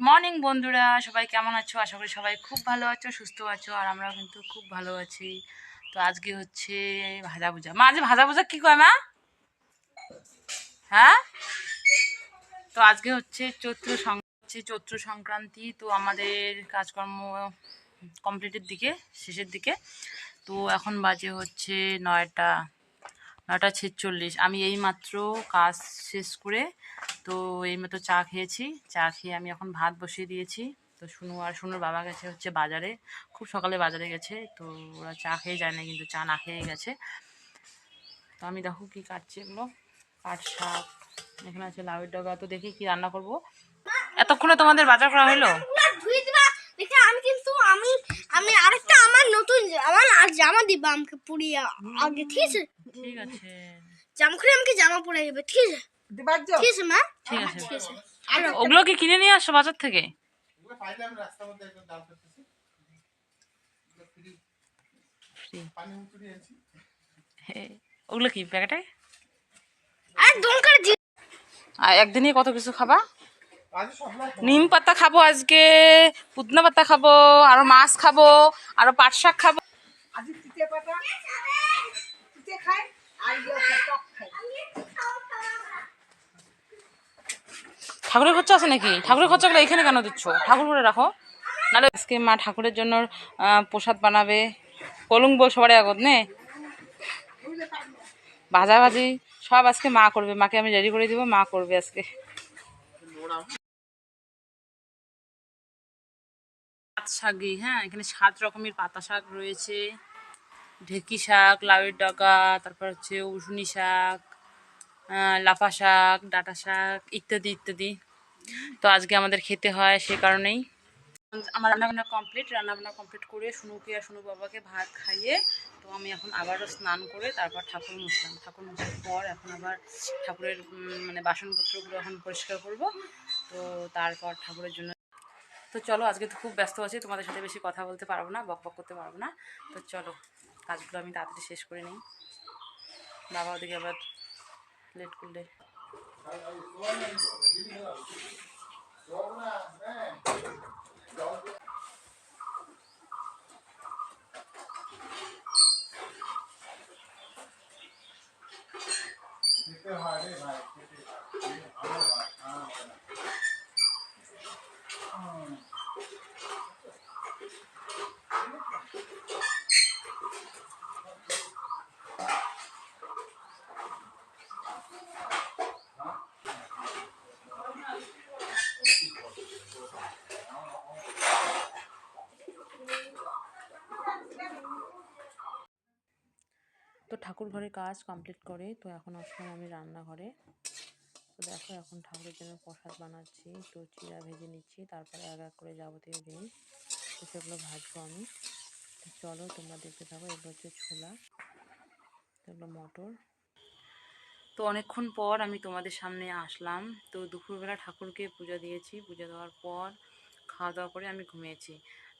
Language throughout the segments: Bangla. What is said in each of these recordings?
মর্নিং বন্ধুরা, সবাই কেমন আছো? আশা করি সবাই খুব ভালো আছো, সুস্থ আছো, আর আমরাও কিন্তু খুব ভালো আছি। তো আজকে হচ্ছে ভাজা ভুজা। মা, আজকে ভাজা ভুজা কি কয় মা? হ্যাঁ? তো আজকে হচ্ছে চৈত্র সং- হচ্ছে চৈত্র সংক্রান্তি, তো আমাদের কাজকর্ম কমপ্লিটের দিকে, শেষের দিকে। তো এখন বাজে হচ্ছে নয়টা। নটা ছেচল্লিশ। আমি এই মাত্র কাজ শেষ করে তো এই মাত্র চা খেয়েছি। চা খেয়ে আমি এখন ভাত বসিয়ে দিয়েছি। তো শুনু আর শুনুর বাবা গেছে হচ্ছে বাজারে। খুব সকালে বাজারে গেছে। তো ওরা চা খেয়ে যায় না, কিন্তু চা না খেয়ে গেছে। তো আমি দেখো কি কাটছি এগুলো। পাট শাক, এখানে আছে লাউয়ের ডগা। তো দেখি কি রান্না করব। এতক্ষণে তোমাদের বাজার করা হলো আমি কিন্তু আমি আমি আরেকটা আমার নতুন আমার আর জামা দিবা আমাকে পুড়িয়ে আগে ঠিক আছে? ঠিক আছে। জামা খুলে আমাকে জামা পরে দেবে ঠিক আছে? ঠিক আছে মা? ঠিক আছে। ঠিক আছে। আর ওগুলো কি কিনে নিয়ে আসো বাজার থেকে? ওগুলো কি প্যাকেটে? আর একদিনই কত কিছু খাবা? নিম পাতা খাব আজকে পুদিনা পাতা খাব আরও মাছ খাব আরও পাট শাক খাব। ইয়ে ঠাকুরের খরচা আছে নাকি? ঠাকুরের খরচাগুলো এখানে কেন দিচ্ছ? ঠাকুর করে রাখো। নাহলে আজকে মা ঠাকুরের জন্য প্রসাদ বানাবে। কলুং বল সবার আগত নে? ভাজা ভাজি সব আজকে মা করবে। মাকে আমি রেডি করে দিব মা করবে আজকে। শাকই হ্যাঁ? এখানে সাত রকমের পাতা শাক রয়েছে। ঢেকি শাক, লাউয়ের ডগা তারপর হচ্ছে উসুনি শাক লাফা শাক, ডাঁটা শাক, ইত্যাদি ইত্যাদি। তো আজকে আমাদের খেতে হয় সে কারণেই। আমার রান্নাবান্না কমপ্লিট রান্নাবান্না কমপ্লিট করে শুনুকে আর শুনু বাবাকে ভাত খাইয়ে তো আমি এখন আবারও স্নান করে তারপর ঠাকুর মুছলাম ঠাকুর মুছার পর এখন আবার ঠাকুরের মানে বাসনপত্রগুলো এখন পরিষ্কার করব। তো তারপর ঠাকুরের জন্য তো চলো, আজকে তো খুব ব্যস্ত আছি, তোমাদের সাথে বেশি কথা বলতে পারব না, বক বক করতে পারব না। তো চলো, কাজগুলো আমি তাড়াতাড়ি শেষ করে নিই। বাবা ওদিকে আবার লেট করলে। হয় রে ভাই খেতে হয়। আমার ভাই, আমার ভাই। হুম। তো ঠাকুর ঘরের কাজ কমপ্লিট করে, তো এখন আসলাম আমি রান্নাঘরে। তো দেখো এখন ঠাকুরের জন্য প্রসাদ বানাচ্ছি তো চিরা ভেজে নিচ্ছি, তারপরে এক এক করে যাবতীয় জিনিস, তো সেগুলো ভাজবো আমি। তো চলো তোমরা দেখতে থাকো, এগুলো হচ্ছে ছোলা, এগুলো মটর। তো অনেকক্ষণ পর আমি তোমাদের সামনে আসলাম, তো দুপুরবেলা ঠাকুরকে পূজা দিয়েছি, পূজা দেওয়ার পর খাওয়া দাওয়া করে আমি ঘুমিয়েছি।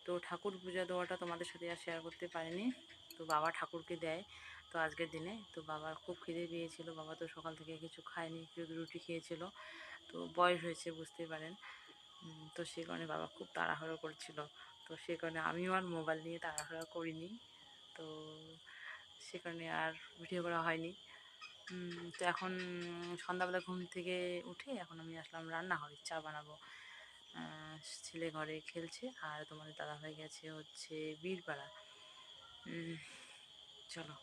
তো ঠাকুর পূজা দেওয়াটা তোমাদের সাথে আর শেয়ার করতে পারিনি, তো বাবা ঠাকুরকে দেয়। তো আজকের দিনে তো বাবার খুব খিদে পেয়েছিল। বাবা তো সকাল থেকে কিছু খায়নি রুটি খেয়েছিল। তো বয়স হয়েছে, বুঝতেই পারেন। তো সে কারণে বাবা খুব তাড়াহুড়ো করছিল। তো সে কারণে আমিও আর মোবাইল নিয়ে তাড়াহুড়ো করিনি। তো সে কারণে আর ভিডিও করা হয়নি। তো এখন সন্ধ্যাবেলা ঘুম থেকে উঠে এখন আমি আসলাম রান্নাঘরে, চা বানাবো। ছেলে ঘরে খেলছে আর তোমাদের দাদা হয়ে গেছে হচ্ছে বীরপাড়া। চলো।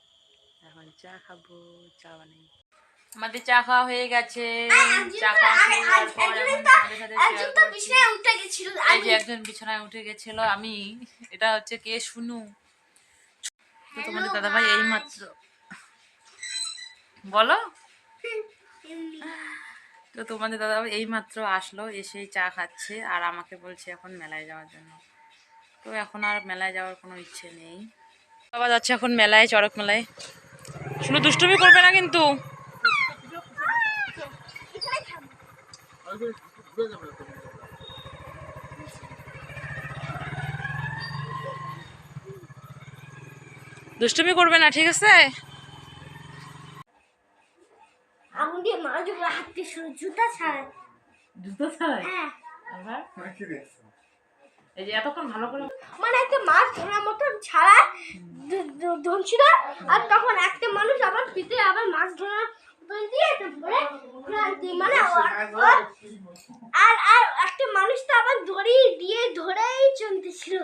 এখন চা খাব চা বানাই। আমাদের চা খাওয়া হয়ে গেছে। চা খাওয়া হয়ে যাওয়ার পর এখন সাথে শেয়ার একজন করছি। বিছানায় উঠে গেছিল। এই যে একজন বিছানায় উঠে গেছিল আমি। এটা হচ্ছে কে? শুনু। তো তোমাদের দাদা ভাই এই মাত্র বলো। তো তোমাদের দাদা ভাই এই মাত্র আসলো এসেই চা খাচ্ছে আর আমাকে বলছে এখন মেলায় যাওয়ার জন্য। তো এখন আর মেলায় যাওয়ার কোনো ইচ্ছে নেই। বাবা যাচ্ছে এখন মেলায় চড়ক মেলায়। শুধু দুষ্টুমি করবে না কিন্তু। দুষ্টুমি করবে না ঠিক আছে? দিয়ে হাত শুরু জুতা জুতো হ্যাঁ। এই যে এতক্ষণ ভালো করে মানে একটা মাছ ধরার মতন ছাড়া ধরছিল আর তখন একটা মানুষ আবার পিঠে আবার মাছ ধরার দিয়ে মানে আর- আর- আর আর একটা মানুষ তো আবার দড়ি দিয়ে ধরেই চলতেছিল।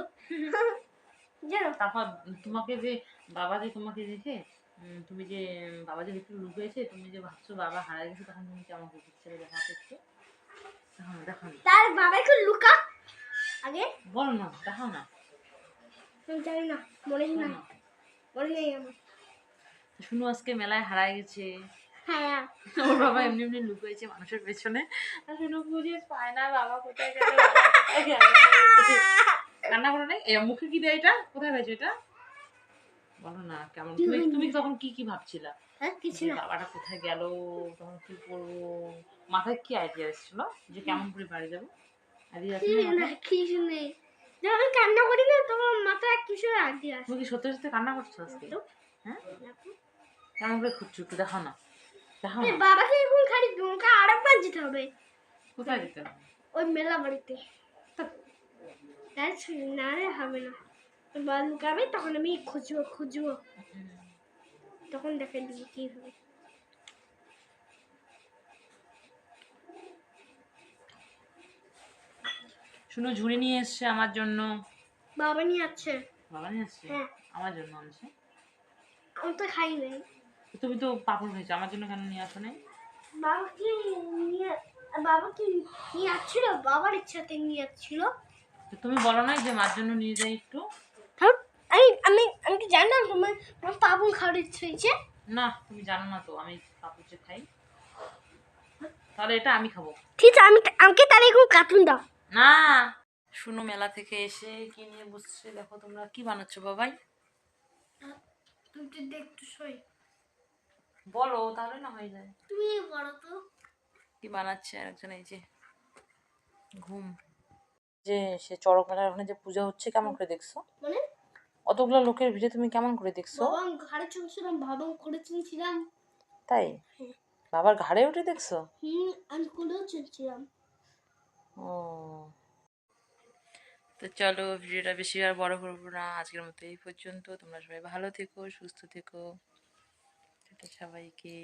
জানো? তারপর তোমাকে যে বাবা যে তোমাকে দেখে তুমি যে বাবা যে একটু লুকিয়েছে তুমি যে ভাবছ বাবা হারাই গেছে তখন তুমি কেমন করছ দেখাতে একটু দেখাও না দেখাও না। লুকা আগে? বলো না দেখাও না। জানি না মনে হয় না। শোনো। শুনু আজকে মেলায় হারাই গেছে। হ্যাঁ। ওর বাবা এমনি এমনি লুকিয়েছে মানুষের পেছনে। আর শুনু বুঝে পায় না বাবা কোথায় গেল কান্না করে নাই? মুখে কি দেয় এটা? কোথায় পেয়েছ এটা? বলো না কেমন? তুমি তুমি তখন কি কি ভাবছিলা? হ্যাঁ কিছু না। বাবাটা কোথায় গেল তখন কি করব? মাথায় কি আইডিয়া এসেছিল যে কেমন করে বাড়ি যাব? আইডিয়া আছে কিছু না কিছু নেই। যখন কান্না করি না তখন মাথায় কিছু আইডিয়া আসে? তুমি কি সত্যি সত্যি কান্না করছ আজকে? হ্যাঁ? কেমন করে খুঁজছো একটু দেখাও না। না। বাবাকে এখন খালি দোকা আরেকবার যেতে হবে। কোথায় যেতে হবে? ওই মেলা বাড়িতে। তাই না রে হবে না। বা লুকাবে তখন আমি খুঁজবো খুঁজবো। তখন দেখে দিবি কি হবে। শুনো ঝুড়ি নিয়ে এসছে আমার জন্য। বাবা নিয়ে যাচ্ছে বাবা নিয়ে আসছে? হ্যাঁ। আমার জন্য আনছে। আমি তো খাই নাই। তুমি তো পাপড় খেয়েছো আমার জন্য কেন নিয়ে আসো নাই? বাবা কি নিয়ে বাবা কি নিয়ে যাচ্ছিল বাবার ইচ্ছাতে নিয়ে তো তুমি বলো নাই যে মার জন্য নিয়ে যাই একটু? আমি আমি আমি কি জানতাম তোমার তোমার পাপন খাওয়ার ইচ্ছে হয়েছে? না তুমি জানো না তো আমি পাপড় যে খাই। তাহলে এটা আমি খাব। ঠিক আছে আমি আমাকে তাহলে এখন কার্টুন দাও। না শুনো মেলা থেকে এসে কি নিয়ে বসছে? দেখো তোমরা কি বানাচ্ছো বাবাই। সই বলো তাহলে না হয়ে যায়। তুমি বলো তো। কি বানাচ্ছে আর একজন এই যে ঘুম। যে সে চড়ক মেলার ওখানে যে পূজা হচ্ছে কেমন করে দেখছ? মানে? অতগুলো লোকের ভিড়ে তুমি কেমন করে দেখছ? বাবা ঘাড়ে চলছিলাম বাবা করে চলছিলাম। তাই? বাবার ঘাড়ে উঠে দেখছ? হুম আমি চলছিলাম। ও। তো চলো ভিডিওটা বেশি আর বড় করব না, আজকের মতো এই পর্যন্ত। তোমরা সবাই ভালো থেকো, সুস্থ থেকো। সবাইকে।